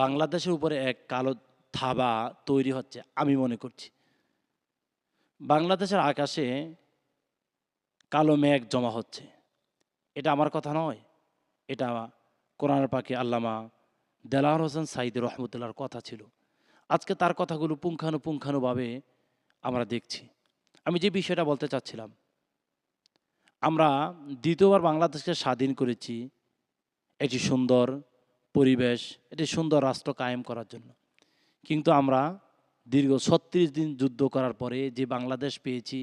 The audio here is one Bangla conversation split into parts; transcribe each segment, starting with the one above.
বাংলাদেশের উপরে এক কালো থাবা তৈরি হচ্ছে, আমি মনে করছি। বাংলাদেশের আকাশে কালো মেঘ জমা হচ্ছে। এটা আমার কথা নয়, এটা কোরআন পাকে আল্লামা দেলার হোসেন সাইদ রহমতুল্লাহর কথা ছিল। আজকে তার কথাগুলো পুঙ্খানুপুঙ্খানুভাবে আমরা দেখছি। আমি যে বিষয়টা বলতে চাচ্ছিলাম, আমরা দ্বিতীয়বার বাংলাদেশকে স্বাধীন করেছি একটি সুন্দর পরিবেশ, এটি সুন্দর রাষ্ট্র কায়েম করার জন্য। কিন্তু আমরা দীর্ঘ ছত্রিশ দিন যুদ্ধ করার পরে যে বাংলাদেশ পেয়েছি,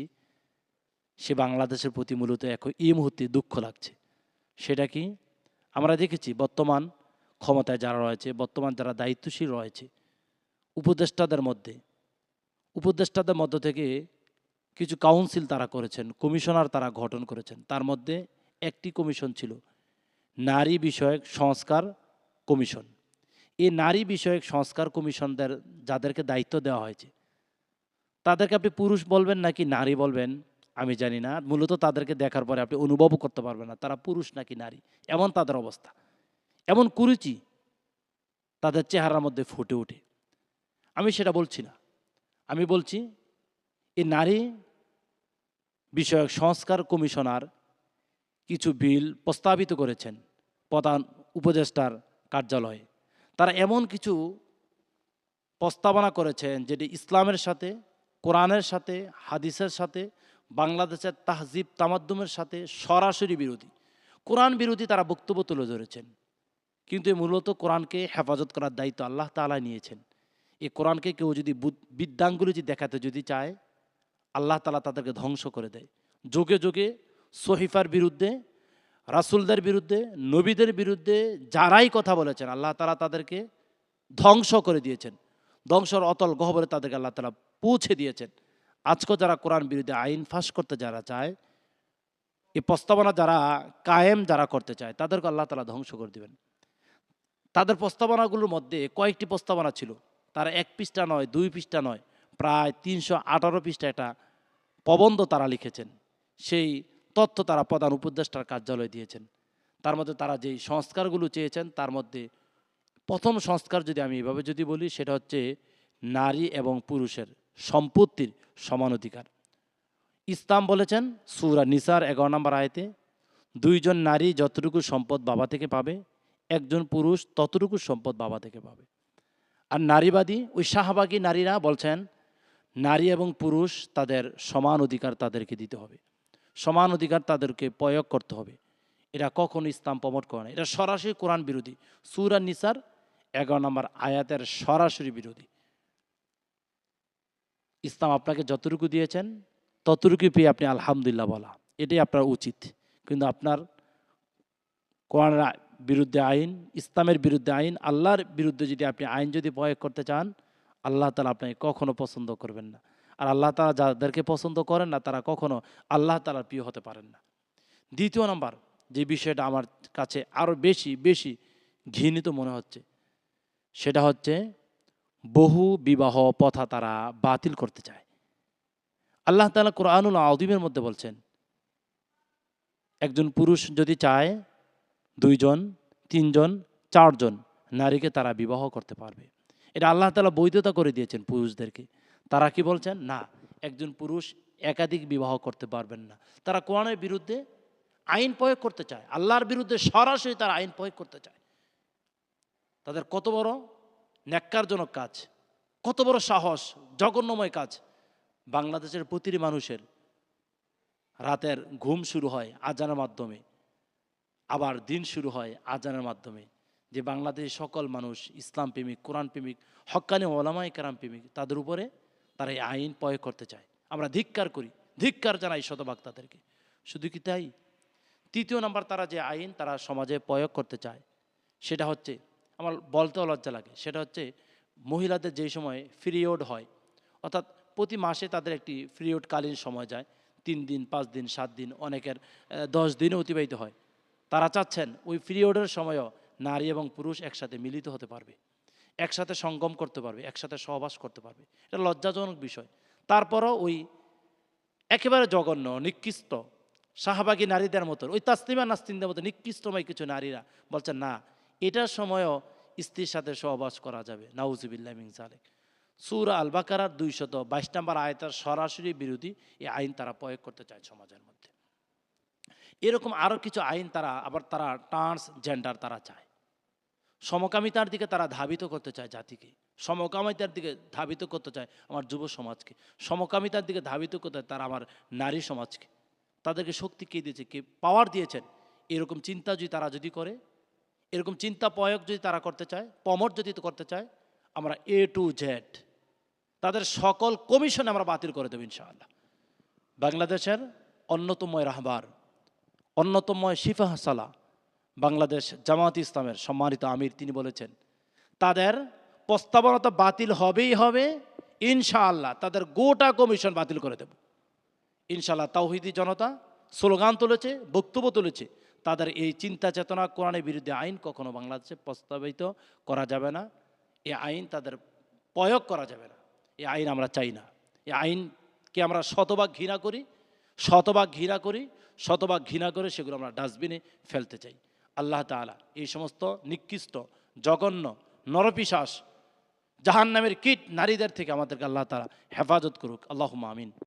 সে বাংলাদেশের প্রতি মূলত এখন এই মুহূর্তে দুঃখ লাগছে। সেটা কি? আমরা দেখেছি বর্তমান ক্ষমতায় যারা রয়েছে, বর্তমান যারা দায়িত্বশীল রয়েছে, উপদেষ্টাদের মধ্যে, উপদেষ্টাদের মধ্য থেকে কিছু কাউন্সিল তারা করেছেন, কমিশনার তারা গঠন করেছেন। তার মধ্যে একটি কমিশন ছিল, নারী বিষয়ক সংস্কার কমিশন। এই নারী বিষয়ক সংস্কার কমিশনদের, যাদেরকে দায়িত্ব দেওয়া হয়েছে, তাদেরকে আপনি পুরুষ বলবেন নাকি নারী বলবেন, আমি জানি না। মূলত তাদেরকে দেখার পরে আপনি অনুভবও করতে পারবেন না, তারা পুরুষ নাকি নারী। এমন তাদের অবস্থা। এমন কুরুচি তাদের চেহারার মধ্যে ফুটে ওঠে। আমি সেটা বলছি না। আমি বলছি, এই নারী বিষয়ক সংস্কার কমিশনার কিছু বিল প্রস্তাবিত করেছেন প্রধান উপদেষ্টার কার্যালয়ে। তারা এমন কিছু প্রস্তাবনা করেছেন যেটি ইসলামের সাথে, কোরআনের সাথে, হাদিসের সাথে, বাংলাদেশের তাহজিব, তামাদ্দুমের সাথে সরাসরি বিরোধী। কোরআন বিরোধী তারা বক্তব্য তুলে ধরেছেন। কিন্তু মূলত কোরআনকে হেফাজত করার দায়িত্ব আল্লাহ তালা নিয়েছেন। এই কোরআনকে কেউ যদি বুদ- বিদ্যাঙ্গুলি দেখাতে যদি চায়, আল্লাহ তালা তাদেরকে ধ্বংস করে দেয়। যোগে যোগে সহিফার বিরুদ্ধে রাসুলদের বিরুদ্ধে, নবীদের বিরুদ্ধে যারাই কথা বলেছেন, আল্লাহ তালা তাদেরকে ধ্বংস করে দিয়েছেন। ধ্বংসর অতল গহবরে তাদেরকে আল্লাহ তালা পৌঁছে দিয়েছেন। আজকে যারা কোরআন বিরুদ্ধে আইন ফাঁস করতে যারা চায় এই প্রস্তাবনা যারা কায়েম যারা করতে চায়, তাদেরকে আল্লাহ তালা ধ্বংস করে দিবেন। তাদের প্রস্তাবনাগুলোর মধ্যে কয়েকটি প্রস্তাবনা ছিল। তারা এক পৃষ্ঠা নয়, দুই পৃষ্ঠা নয়, প্রায় তিনশো আঠারো পৃষ্ঠা একটা প্রবন্ধ তারা লিখেছেন। সেই তথ্য তারা প্রধান উপদেষ্টার কার্যালয়ে দিয়েছেন। তার মধ্যে তারা যেই সংস্কারগুলো চেয়েছেন, তার মধ্যে প্রথম সংস্কার যদি আমি এভাবে যদি বলি, সেটা হচ্ছে নারী এবং পুরুষের সম্পত্তির সমান অধিকার। ইসলাম বলেছেন, সুরা নিসার এগারো নম্বর আয়তে, দুইজন নারী যতটুকু সম্পদ বাবা থেকে পাবে, একজন পুরুষ ততটুকু সম্পদ বাবা থেকে পাবে। আর নারীবাদী, ওই শাহবাগী নারীরা বলছেন, নারী এবং পুরুষ তাদের সমান অধিকার তাদেরকে দিতে হবে। সমান অধিকার তাদেরকে প্রয়োগ করতে হবে। এটা কখনো ইসলাম প্রমোট করে না। এটা সরাসরি কোরআন বিরোধী। সুরা নিসার এগারো নম্বর আয়াতের সরাসরি বিরোধী। ইসলাম আপনাকে যতটুকু দিয়েছেন ততটুকু পেয়ে আপনি আলহামদুলিল্লাহ বলা। এটাই আপনার উচিত। কিন্তু আপনার কোরআনের বিরুদ্ধে আইন, ইসলামের বিরুদ্ধে আইন, আল্লাহর বিরুদ্ধে যদি আপনি আইন যদি প্রয়োগ করতে চান, আল্লাহ তালা আপনাকে কখনো পছন্দ করবেন না। আর আল্লাহ তালা যাদেরকে পছন্দ করেন না, তারা কখনো আল্লাহ তালার প্রিয় হতে পারেন না। দ্বিতীয় নম্বর, যে বিষয়টা আমার কাছে আরও বেশি বেশি ঘৃণিত মনে হচ্ছে, সেটা হচ্ছে বহু বিবাহ প্রথা তারা বাতিল করতে চায়। আল্লাহ তালা কোরআনুল আউদিমের মধ্যে বলছেন, একজন পুরুষ যদি চায় দুইজন, তিনজন, চারজন নারীকে তারা বিবাহ করতে পারবে। এটা আল্লাহ তালা বৈধতা করে দিয়েছেন পুরুষদেরকে। তারা কি বলছেন? না, একজন পুরুষ একাধিক বিবাহ করতে পারবেন না। তারা কোরআনের বিরুদ্ধে আইন প্রয়োগ করতে চায়। আল্লাহর বিরুদ্ধে সরাসরি তারা আইন প্রয়োগ করতে চায়। তাদের কত বড় ন্যাক্কারজনক কাজ, কত বড় সাহস, জঘন্যময় কাজ। বাংলাদেশের প্রতিটি মানুষের রাতের ঘুম শুরু হয় আজানের মাধ্যমে, আবার দিন শুরু হয় আজানের মাধ্যমে। যে বাংলাদেশের সকল মানুষ ইসলাম প্রেমিক কোরআন প্রেমিক হক্কানি ওলামাই কারাম প্রেমিক, তাদের উপরে তারা এই আইন প্রয়োগ করতে চায়। আমরা ধিক্কার করি, ধিক্কার জানাই শতভাগ তাদেরকে। শুধু কি তাই? তৃতীয় নাম্বার তারা যে আইন তারা সমাজে প্রয়োগ করতে চায়, সেটা হচ্ছে, আমার বলতেও লজ্জা লাগে, সেটা হচ্ছে মহিলাদের যেই সময় পিরিয়ড হয়, অর্থাৎ প্রতি মাসে তাদের একটি পিরিয়ডকালীন সময় যায়, তিন দিন, পাঁচ দিন, সাত দিন, অনেকের দশ দিনও অতিবাহিত হয়। তারা চাচ্ছেন ওই পিরিয়ডের সময়ও নারী এবং পুরুষ একসাথে মিলিত হতে পারবে। একসাথে সঙ্গম করতে পারবে, একসাথে সহবাস করতে পারবে। এটা লজ্জাজনক বিষয়। তারপরও ওই একেবারে জঘন্য, নিকৃষ্ট, শাহবাগী নারীদের মতন, ওই তাসলিমা নাস্তিনদের মতো নিকৃষ্টময় কিছু নারীরা বলছেন না, এটার সময়ও স্ত্রীর সাথে সহবাস করা যাবে। নাউজুবিল্লাহ মিন জালেক সুরা আল বাকারার দুইশত বাইশ নম্বর আয়তার সরাসরি বিরোধী এই আইন তারা প্রয়োগ করতে চায় সমাজের মধ্যে। এরকম আরও কিছু আইন তারা, আবার তারা ট্রান্সজেন্ডার তারা চায়। সমকামিতার দিকে তারা ধাবিত করতে চায় জাতিকে, সমকামিতার দিকে ধাবিত করতে চায় আমার যুব সমাজকে, সমকামিতার দিকে ধাবিত করতে চায় তারা আমার নারী সমাজকে। তাদেরকে শক্তি কে দিয়েছে? কে পাওয়ার দিয়েছেন? এরকম চিন্তা যদি তারা যদি করে, এরকম চিন্তা প্রয়োগ যদি তারা করতে চায়, পমর যদি করতে চায়, আমরা এ টু জেড তাদের সকল কমিশন আমরা বাতিল করে দেবো ইনশাআল্লাহ। বাংলাদেশের অন্যতম রাহবার, অন্যতম শিফা হাসালা বাংলাদেশ জামাত ইসলামের সম্মানিত আমির, তিনি বলেছেন, তাদের প্রস্তাবনা তো বাতিল হবেই হবে, ইনশাআল্লাহ তাদের গোটা কমিশন বাতিল করে দেব। ইনশাআল্লাহ তাওহিদি জনতা স্লোগান তুলেছে, বক্তব্য তুলেছে, তাদের এই চিন্তা চেতনা কোরআনের বিরুদ্ধে আইন কখনো বাংলাদেশে প্রস্তাবিত করা যাবে না, এ আইন তাদের প্রয়োগ করা যাবে না, এ আইন আমরা চাই না, এ আইনকে আমরা শতভাগ ঘৃণা করি, শতভাগ ঘৃণা করি, শতভাগ ঘৃণা করে সেগুলো আমরা ডাস্টবিনে ফেলতে চাই। আল্লাহ তালা এই সমস্ত নিকৃষ্ট, জঘন্য, নরপিশাস, জাহান্নামের কীট নারীদের থেকে আমাদেরকে আল্লাহ তালা হেফাজত করুক। আল্লাহ আমিন।